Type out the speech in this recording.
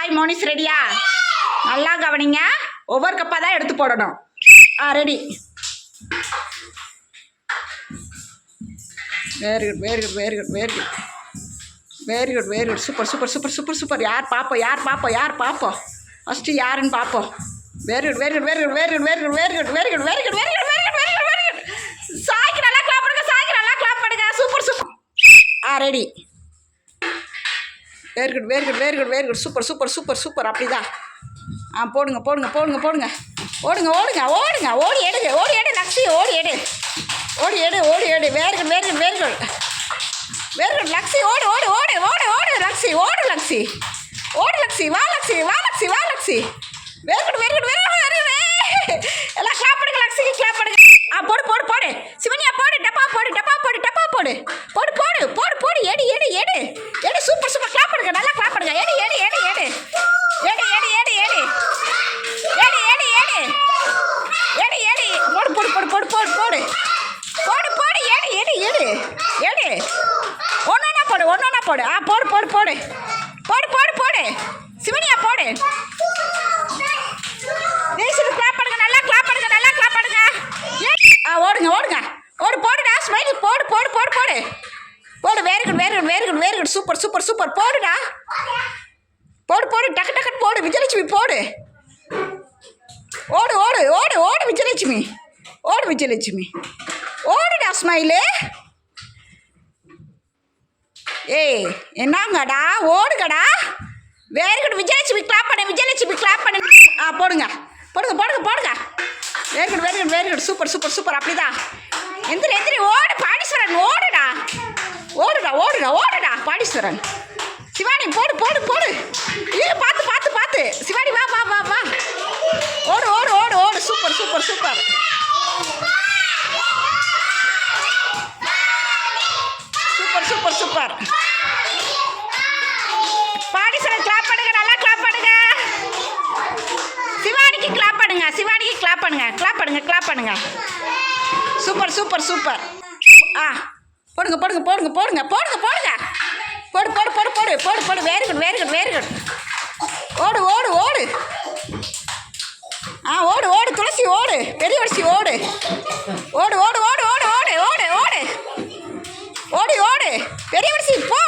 Hi Monis ரெடியா நல்லா கவனிங்க ஒவ்வொரு கப்பாக தான் எடுத்து போடணும் ஆ ready very good very good very good very good very good very good super super super super super யார் பார்ப்போம் யார் பார்ப்போம் யார் பார்ப்போம் ஃபஸ்ட்டு யாருன்னு பார்ப்போம் very good very good very good very good very good very good very good very good very good very good very good very good சாய்க்கு நல்லா clap பண்ணுங்க சாய்க்கு நல்லா கிளாப் பண்ணுங்க சூப்பர் சூப்பர் ஆ ready very good very good very good very good super super super super அப்படிதான் ஆ போடுங்க போடுங்க போடுங்க போடுங்க. ஓடுங்க ஓடுங்க ஓடுங்க. ஓடி எடுங்க ஓடி எடு லக்ஸி ஓடி எடு. ஓடி எடு ஓடி எடு. Very good very good very good very good Laksi ஓடு ஓடு ஓடு ஓடு ஓடு லக்ஸி ஓடு லக்ஸி ஓடு லக்ஸி வா லக்ஸி வா லக்ஸி வா Laksi very good very good very good very good எல்லாம் கிளாப் பண்ணுங்க லக்ஸிக்கு கிளாப் பண்ணுங்க. ஆ போடு போடு போடு. சிவனியா போடு டப்பா போடு டப்பா போடு டப்பா போடு. போடு போடு போடு போடு எடு எடு எடு. எடு சூப்பர் சூப்பர் போடு போடு போடு போடு போடு போடு போடு போடு ஏடு ஏடு ஏடு ஏடு ஒன்றா போடு ஒன்றா போடு ஆ போடு போடு போடு போடு போடு போடு சிவனியா போடு நேசிட்டு கிளாப் பண்ணுங்க நல்லா கிளாப் பண்ணுங்க நல்லா கிளாப் பண்ணுங்க ஆ ஓடுங்க ஓடுங்க ஓடு போடுடா ஸ்மைலி போடு போடு போடு போடு போடு very good very good very good very good super super super போடுடா போடு போடு டக்கு டக்குன்னு போடு விஜயலட்சுமி போடு ஓடு ஓடு ஓடு ஓடு விஜயலட்சுமி ஓடு விஜயலட்சுமி. ஓடுடா ஸ்மைலு. ஏய் என்னங்கடா? ஓடுங்கடா. வெரி விஜயலட்சுமி கிளாப் பண்ணு விஜயலட்சுமி கிளாப் பண்ணு. ஆ போடுங்க. போடுங்க போடுங்க போடுங்க. Very good very super super super அப்படிதான் எந்திரி எந்திரி ஓடு பாடீஸ்வரன் ஓடுடா. ஓடுடா ஓடுடா ஓடுடா பாடீஸ்வரன் சிவானி போடு போடு போடு. ஐயோ பார்த்து பார்த்து பார்த்து. சிவானி வா வா வா வா. ஓடு ஓடு ஓடு ஓடு. Super super super super super super Padeeswaran clap பண்ணுங்க நல்லா கிளாப் பண்ணுங்க சிவானிக்கு கிளாப் பண்ணுங்க சிவானிக்கு கிளாப் பண்ணுங்க கிளாப் பண்ணுங்க கிளாப் பண்ணுங்க. சூப்பர் சூப்பர் சூப்பர் ஆ போடுங்க போடுங்க போடுங்க போடுங்க போடுங்க போடுங்க. போடு போடு போடு போடு போடு போடு very good very good very good ஓடு ஓடு ஓடு. ஆ ஓடு ஓடு துளசி ஓடு பெரிய வரிசி ஓடு. ஓடு ஓடு ஓடு ஓடு ஓடு ஓடு ஓடு. ஓடி ஓடு பெரிய வரிசி போ.